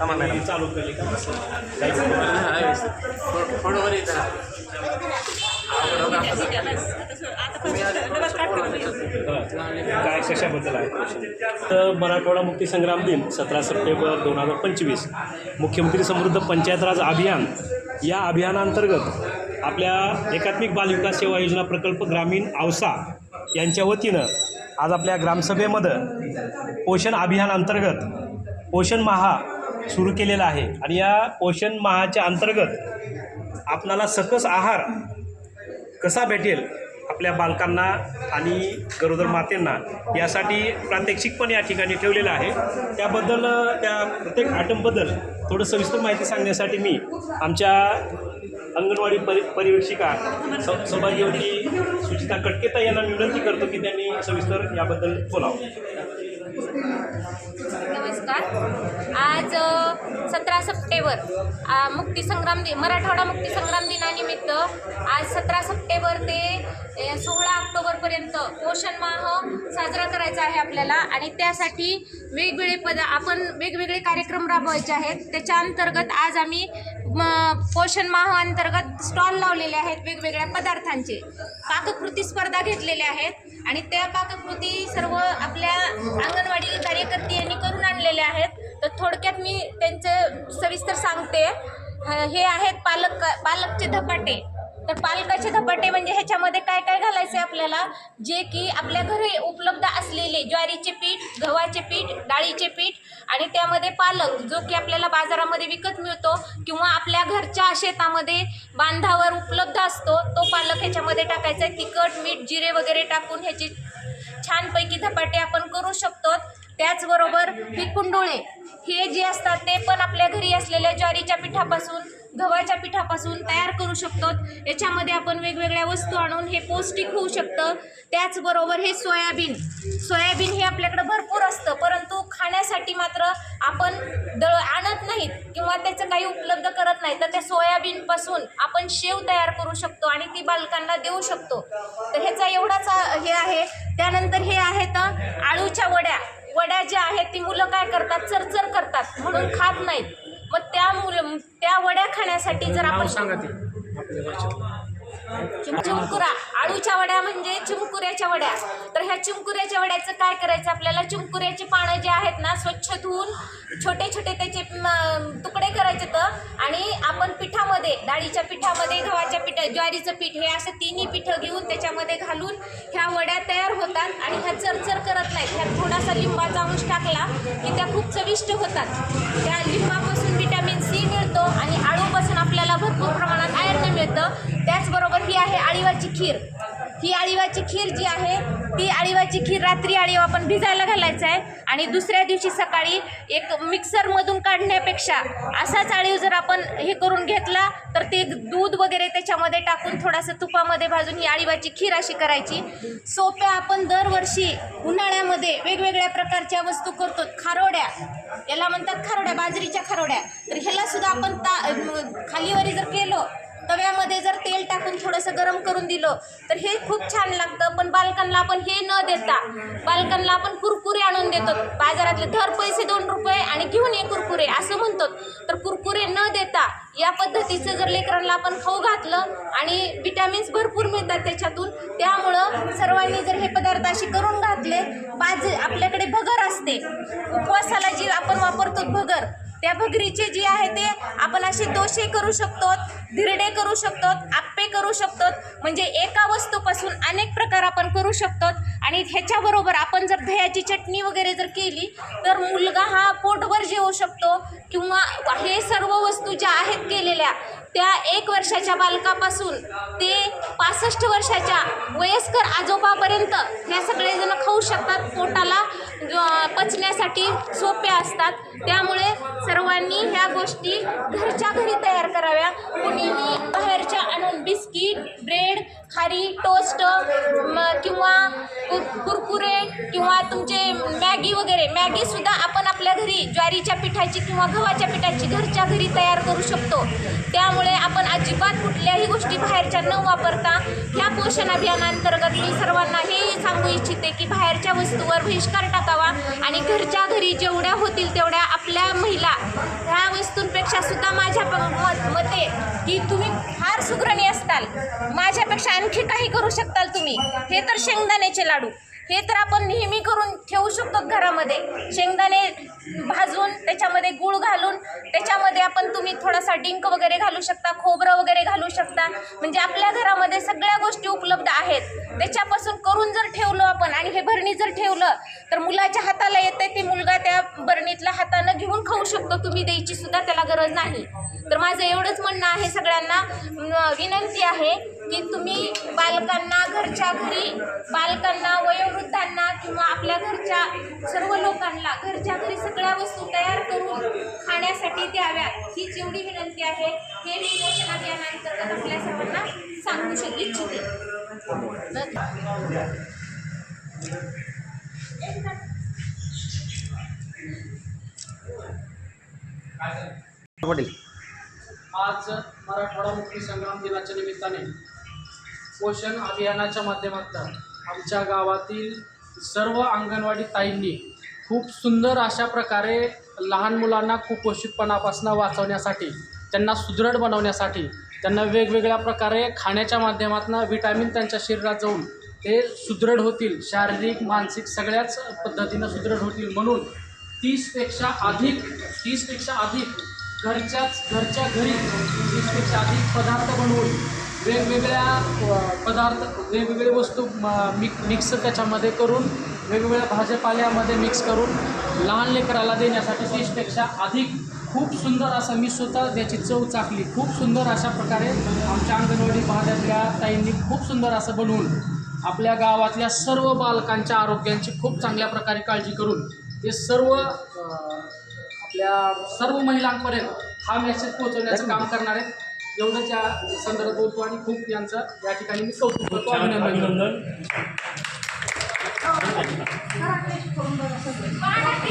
थांबा मॅडम ही चालू केली का कसं काय कशाबद्दल आहे तर मराठवाडा मुक्ती संग्राम दिन सतरा सप्टेंबर दोन हजार पंचवीस मुख्यमंत्री समृद्ध पंचायत राज अभियान या अभियानांतर्गत आपल्या एकात्मिक बाल विकास सेवा योजना प्रकल्प ग्रामीण औसा यांच्या वतीनं आज आपल्या ग्रामसभेमध्ये पोषण अभियान अंतर्गत पोषण महा सुरू केलेला आहे. आणि या पोषण महाच्या अंतर्गत आपणाला सकस आहार कसा भेटेल आपल्या बालकांना आणि गरोदर मातेंना यासाठी प्रात्यक्षिक पण या ठिकाणी ठेवलेलं आहे. त्याबद्दल त्या प्रत्येक आयटमबद्दल थोडं सविस्तर माहिती सांगण्यासाठी मी आमच्या अंगणवाडी परि परिवेक्षिका स सौभाग्यवती सुचिता कटकेता यांना विनंती करतो की त्यांनी सविस्तर याबद्दल बोलावं. नमस्कार. आज सतरा सप्टेंबर मुक्तीसंग्राम दिन मराठवाडा मुक्तीसंग्राम दिनानिमित्त आज सतरा सप्टेंबर ते सो ऑक्टोबरपर्यंत पोषण माह साजरा करायचा आहे आपल्याला. आणि त्यासाठी वेगवेगळे पद आपण वेगवेगळे कार्यक्रम राबवायचे आहेत. त्याच्या अंतर्गत आज आम्ही म, पोषण माह अंतर्गत स्टॉल लावलेले आहेत वेगवेगळ्या पदार्थांचे. पाककृती स्पर्धा घेतलेल्या आहेत. आणि त्या पाककृती सर्व आपल्या अंगणवाडी कार्यकर्ते यांनी करून आणलेल्या आहेत. तर थोडक्यात मी त्यांचे सविस्तर सांगते. हे आहेत पालक पालकचे धपाटे. तर पालकाचे धपाटे म्हणजे ह्याच्यामध्ये काय काय घालायचे आपल्याला? जे की आपल्या घरी उपलब्ध असलेले ज्वारीचे पीठ गव्हाचे पीठ डाळीचे पीठ आणि त्यामध्ये पालक जो की आपल्याला बाजारामध्ये विकत मिळतो किंवा आपल्या घरच्या शेतामध्ये बांधावर उपलब्ध असतो तो पालक ह्याच्यामध्ये टाकायचा आहे. तिखट मीठ जिरे वगैरे टाकून ह्याची छानपैकी धपाटे आपण करू शकतो. त्याचबरोबर ही कुंडोळे हे जे असतात ते पण आपल्या घरी असलेल्या ज्वारीच्या पिठापासून गव्हाच्या पिठापासून तयार करू शकतो. याच्यामध्ये आपण वेगवेगळ्या वस्तू आणून हे पौष्टिक होऊ शकतं. त्याचबरोबर हे सोयाबीन. सोयाबीन हे आपल्याकडं भरपूर असतं परंतु खाण्यासाठी मात्र आपण दळ आणत नाहीत किंवा त्याचं काही उपलब्ध करत नाही. तर त्या सोयाबीनपासून आपण शेव तयार करू शकतो आणि ती बालकांना देऊ शकतो. तर ह्याचा एवढाच हे आहे. त्यानंतर हे आहेत आळूच्या वड्या. वड्या ज्या आहेत ती मुलं काय करतात? चरचर करतात. म्हणून खात नाहीत. त्या मुलं त्या वड्या खाण्यासाठी जर आपण चिम- चिमकुरा. आळूच्या वड्या म्हणजे चिमकुऱ्याच्या वड्या. तर ह्या चिमकुऱ्याच्या वड्याचं काय करायचं आपल्याला? चिमकुऱ्याची पानं जे आहेत ना स्वच्छ धुवून छोटे छोटे त्याचे तुकडे करायचे तर. आणि आपण पिठामध्ये डाळीच्या पिठामध्ये गव्हाच्या पिठा ज्वारीचं पीठ हे असं तिन्ही पिठं घेऊन त्याच्यामध्ये घालून ह्या वड्या तयार होतात. आणि ह्या चरचर करत नाहीत. ह्यात थोडासा लिंबाचा अंश टाकला की त्या खूप चविष्ट होतात. त्या लिंबापासून विटॅमिन सी मिळतो आणि आळूपासून आपल्याला भरपूर येतं त्याचबरोबर ही आहे आळीवाची खीर. ही आळीवाची खीर जी आहे ती आळीवाची खीर रात्री आळीव आपण भिजायला घालायचं आहे आणि दुसऱ्या दिवशी सकाळी एक मिक्सरमधून काढण्यापेक्षा असाच आळीव जर आपण हे करून घेतला तर ते दूध वगैरे त्याच्यामध्ये टाकून थोडासा तुपामध्ये भाजून ही आळीवाची खीर अशी करायची. सोप्या आपण दरवर्षी उन्हाळ्यामध्ये वेगवेगळ्या प्रकारच्या वस्तू करतो. खारोड्या. याला म्हणतात खारोड्या बाजरीच्या खारोड्या. तर ह्याला सुद्धा आपण ता खालीवरी जर केलं तव्यामध्ये जर तेल टाकून थोडंसं गरम करून दिलं तर हे खूप छान लागतं. पण बालकांना आपण हे न देता बालकांना आपण कुरकुरे आणून देतो. बाजारातले धर पैसे दोन रुपये आणि घेऊन ये कुरकुरे असं म्हणतो तर कुरकुरे न देता या पद्धतीचं जर लेकरांना आपण खाऊ घातलं आणि विटॅमिन्स भरपूर मिळतात त्याच्यातून त्यामुळं सर्वांनी जर हे पदार्थ असे करून घातले बाज आपल्याकडे भगर असते. उपवासाला जी आपण वापरतो भगर त्या भगरीचे जे आहे ते आपण असे दोषे करू शकतो धिरडे करू शकतो आप्पे करू शकतो. म्हणजे एका वस्तूपासून अनेक प्रकार आपण करू शकतो. आणि ह्याच्याबरोबर आपण जर दह्याची चटणी वगैरे जर केली तर मुलगा हा पोटभर जेवू शकतो. किंवा हे सर्व वस्तू ज्या आहेत केलेल्या त्या एक वर्षाच्या बालकापासून ते पासष्ट वर्षाच्या वयस्कर आजोबापर्यंत ह्या सगळेजण खाऊ शकतात. पोटाला पचण्यासाठी सोप्या असतात. त्यामुळे सर्वांनी ह्या गोष्टी घरच्या घरी तयार कराव्या. कुणीही बाहेरच्या आणून बिस्किट ब्रेड खारी टोस्ट म किंवा कुरकुरे किंवा तुमचे मॅगी वगैरे. मॅगीसुद्धा आपण आपल्या घरी ज्वारीच्या पिठाची किंवा गव्हाच्या पिठाची घरच्या घरी तयार करू शकतो. त्यामुळे आपण अजिबात कुठल्याही गोष्टी बाहेरच्या न वापरता ह्या पोषण अभियानांतर्गत मी सर्वांना हे सांगू इच्छिते की बाहेरच्या वस्तूवर बहिष्कार टाकावा आणि घरच्या घरी जेवढ्या होतील तेवढ्या आपल्या महिला ह्या वस्तूंपेक्षा सुद्धा माझ्या मते की तुम्ही फार सुग्रणीय असताल माझ्यापेक्षा आणखी काही करू शकताल तुम्ही? हे तर शेंगदाण्याचे लाडू. हे तर आपण नेहमी करून ठेवू शकतो घरामध्ये. शेंगदाणे भाजून त्याच्यामध्ये गूळ घालून त्याच्यामध्ये आपण तुम्ही थोडासा डिंक वगैरे घालू शकता खोबरं वगैरे घालू शकता. म्हणजे आपल्या घरामध्ये सगळ्या गोष्टी उपलब्ध आहेत. त्याच्यापासून करून जर ठेवलं आपण आणि हे भरणी जर ठेवलं तर मुलाच्या हाताला येते ते मुलगा त्या बरणीतल्या हातानं घेऊन खाऊ शकतो. तुम्ही द्यायची सुद्धा त्याला गरज नाही. तर माझं एवढंच म्हणणं आहे सगळ्यांना. विनंती आहे की तुम्ही बालकांना घरच्या घरी बालकांना वयोवृद्धांना किंवा आपल्या घरच्या सर्व लोकांना घरच्या घरी सगळ्या वस्तू तयार करून खाण्यासाठी द्याव्यात हीच एवढी विनंती आहे हे मी पोषण अभियानांतर्गत आपल्या सर्वांना सांगू शक इच्छिते. आज मराठवाडा मुक्ती संग्राम दिनाच्या निमित्ताने पोषण अभियानाच्या माध्यमातून आमच्या गावातील सर्व अंगणवाडी ताईंनी खूप सुंदर अशा प्रकारे लहान मुलांना कुपोषितपणापासून वाचवण्यासाठी त्यांना सुदृढ बनवण्यासाठी त्यांना वेगवेगळ्या प्रकारे खाण्याच्या माध्यमातून विटॅमिन त्यांच्या शरीरात जाऊन ते सुदृढ होतील. शारीरिक मानसिक सगळ्याच पद्धतीनं सुदृढ होतील. म्हणून तीसपेक्षा अधिक तीसपेक्षा अधिक घरच्याच घरच्या घरी तीसपेक्षा अधिक पदार्थ बनवून वेगवेगळ्या पदार्थ वेगवेगळे वस्तू म- मिक मिक्स त्याच्यामध्ये करून वेगवेगळ्या भाज्यापाल्यामध्ये मिक्स करून लहान लेकराला देण्यासाठी तीसपेक्षा अधिक खूप सुंदर असं मी स्वतः त्याची चव चाकली खूप सुंदर अशा प्रकारे आमच्या अंगणवाडी भागातल्या ताईंनी खूप सुंदर असं बनवून आपल्या गावातल्या सर्व बालकांच्या आरोग्यांची खूप चांगल्या प्रकारे काळजी करून ते सर्व आपल्या सर्व महिलांपर्यंत हा मेसेज पोहोचवण्याचं काम करणार आहेत. एवढंच या संदर्भात बोलतो आणि खूप यांचं या ठिकाणी मी कौतुक करतो. अभिनंदन करतो. अभिनंदन.